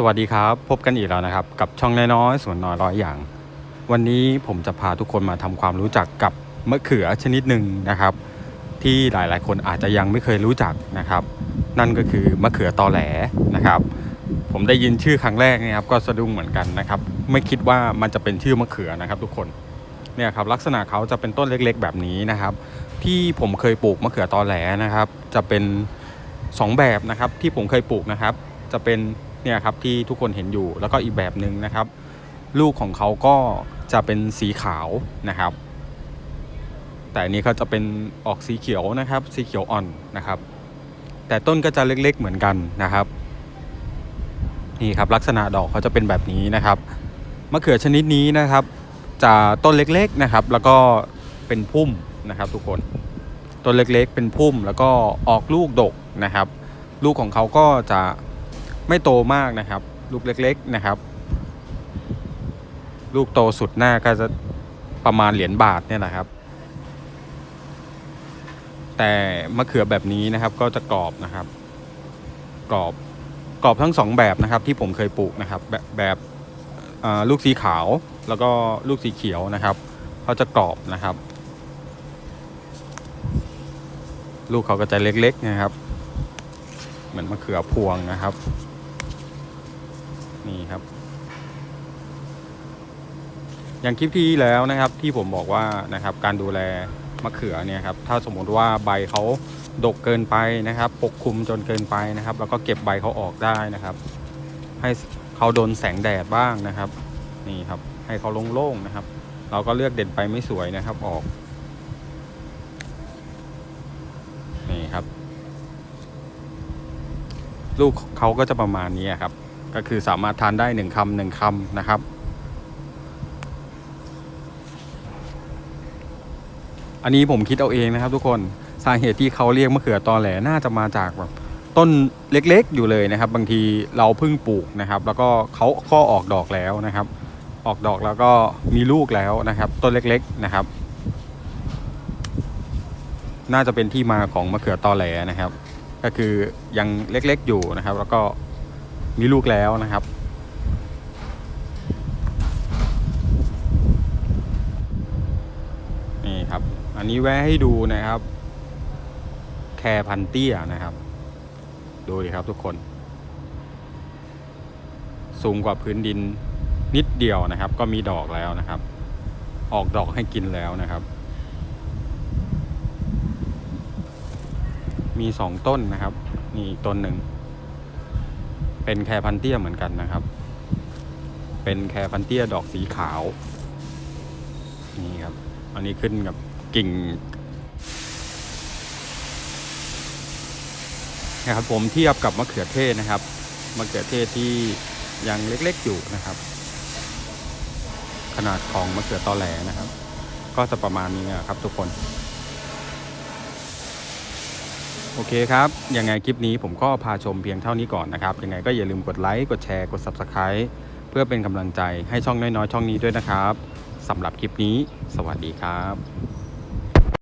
สวัสดีครับ พบกันอีกแล้วนะครับ กับช่องน้อยๆสวนน้อยร้อยอย่าง วันนี้ผมจะพาทุกคนมาทำความรู้จักกับมะเขือชนิดหนึ่งนะครับ ที่หลายๆ คนอาจจะยังไม่เคยรู้จักนะครับ นั่นก็คือมะเขือตอแหลนะครับ ผมได้ยินชื่อครั้งแรกนะครับ ก็สะดุ้งเหมือนกันนะครับ ไม่คิดว่ามันจะเป็นชื่อมะเขือนะครับทุกคนเนี่ยครับลักษณะเขาจะเป็นต้นเล็กๆ แบบนี้นะครับ ที่ผมเคยปลูกมะเขือตอแหลนะครับ จะเป็นสองแบบนะครับที่ผมเคยปลูกนะครับ จะเป็น เนี่ยครับที่ทุกคนเห็นอยู่แล้วก็อีกแบบหนึ่งนะครับ ลูกของเขาก็จะเป็นสีขาวนะครับ แต่นนี้เขาจะเป็นออกสีเขียวนะครับ สีเขียวอ่อนนะครับ แต่ต้นก็จะเล็กๆเหมือนกันนะครับนี่ครับลักษณะดอกเขาจะเป็นแบบนี้นะครับมะเขือชนิดนี้นะครับ จะต้นเล็กๆนะครับ แล้วก็เป็นพุ่มนะครับทุกคนต้นเล็กๆ เป็นพุ่มแล้วก็ออกลูกดกนะครับ ลูกของเขาก็จะ ไม่โตมากนะครับ ลูกเล็กๆนะครับ ลูกโตสุดหน้าก็จะประมาณเหรียญบาทเนี่ยแหละครับ แต่มะเขือแบบนี้นะครับก็จะกรอบนะครับ กรอบกรอบทั้งสองแบบนะครับ ที่ผมเคยปลูกนะครับ แบบแบบลูกสีขาวแล้วก็ลูกสีเขียวนะครับเขาจะกรอบนะครับ ลูกเขาก็จะเล็กๆนะครับ เหมือนมะเขือพวงนะครับ นี่ครับ อย่างคลิปที่แล้วนะครับที่ผมบอกว่านะครับ การดูแลมะเขือเนี่ยครับถ้าสมมติว่าใบเขาดกเกินไปนะครับ ปกคลุมจนเกินไปนะครับ แล้วก็เก็บใบเขาออกได้นะครับ ให้เขาโดนแสงแดดบ้างนะครับ นี่ครับ ให้เขาโล่งๆนะครับ เราก็เลือกเด็ดใบไม่สวยนะครับออก นี่ครับ ลูกเขาก็จะประมาณนี้ครับ ก็คือสามารถทานได้หนึ่งคำหนึ่งคำนะครับ อันนี้ผมคิดเอาเองนะครับ ทุกคนสาเหตุที่เขาเรียกมะเขือตอแหลน่าจะมาจากแบบต้นเล็กๆอยู่เลยนะครับ บางทีเราเพิ่งปลูกนะครับ แล้วก็เขาก็ออกดอกแล้วนะครับ ออกดอกแล้วก็มีลูกแล้วนะครับ ต้นเล็กๆนะครับ น่าจะเป็นที่มาของมะเขือตอแหลนะครับ ก็คือยังเล็กๆอยู่นะครับ แล้วก็ มีลูกแล้วนะครับ นี่ครับ อันนี้แวะให้ดูนะครับ แคร์พันเตี้ยนะครับ ดูดิครับทุกคน สูงกว่าพื้นดินนิดเดียวนะครับ ก็มีดอกแล้วนะครับ ออกดอกให้กินแล้วนะครับ มีสองต้นนะครับ นี่อีกต้นหนึ่ง เป็นแครพันเตี้ยเหมือนกันนะครับ เป็นแครพันเตี้ยดอกสีขาว นี่ครับ อันนี้ขึ้นกับกิ่งนะครับผมเทียบกับมะเขือเทศนะครับ มะเขือเทศที่ยังเล็กๆอยู่นะครับ ขนาดของมะเขือตอแหลนะครับ ก็จะประมาณนี้นะครับทุกคน โอเคครับ ยังไงคลิปนี้ผมก็พาชมเพียงเท่านี้ก่อนนะครับ ยังไงก็อย่าลืมกดไลค์ กดแชร์ กด Subscribe เพื่อเป็นกำลังใจให้ช่องน้อยๆ ช่องนี้ด้วยนะครับสำหรับคลิปนี้ สวัสดีครับ